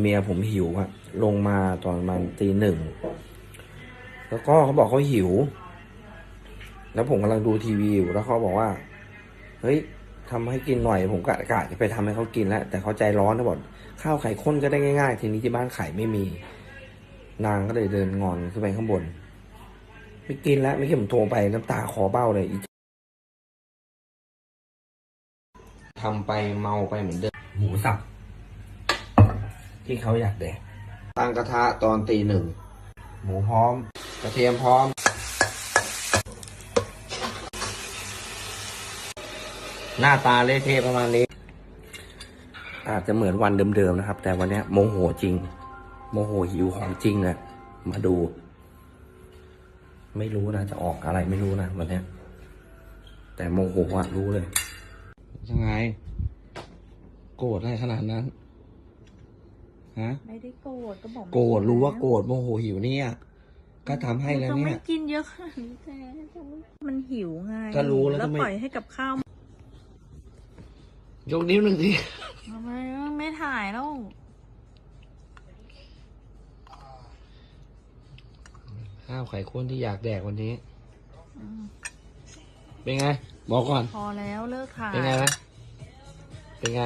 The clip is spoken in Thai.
เมียผมหิวอะลงมาตอนมาณตีหนึ่ง แล้วก็เขาบอกเขาหิว แล้วผมกำลังดูทีวีอยู่แล้วเขาบอกว่า เฮ้ยทำให้กินหน่อย ผมกะกะจะไปทำให้เขากินแล้ว แต่เขาใจร้อนนะบอกข้าวไข่ข้นก็ได้ง่ายๆ ทีนี้ที่บ้านไข่ไม่มี นางก็เลยเดินงอนขึ้นไปข้างบน ไม่กินแล้วไม่กินผมโทรไปน้ำตาคอเบ้าเลยอีทำไปเมาไปเหมือนเดิมหมูสับ ที่เขาอยากแดกตั้งกระทะตอนตีหนึ่ง หมูพร้อม กระเทียมพร้อม หน้าตาเละเทะประมาณนี้ อาจจะเหมือนวันเดิมๆนะครับ แต่วันเนี้ยโมโหจริง โมโหหิวของจริงนะมาดู ไม่รู้นะ จะออกอะไรไม่รู้นะวันเนี้ยแต่โมโหอะรู้เลย ยังไง โกรธอะไรขนาดนั้น ฮะ ไม่ได้โกรธก็บอกไม่โกรธรู้ว่ากินโกรธโมโหหิวเนี่ย ก็ทำให้แล้วจะเนี่ไม่ยกินเยอะขนาดนี้แจ๊มันหิวไงก็รู้แล้วแล้วทำไมปล่อยให้กับข้าวยกนิ้วหนึ่งสิทำไมไม่ถ่ายแล้ว ข้าวไข่ข้นที่อยากแดกวันนี้ เป็นไง บอกก่อน พอแล้วเลิกถ่าย เป็นไงนะเป็นไง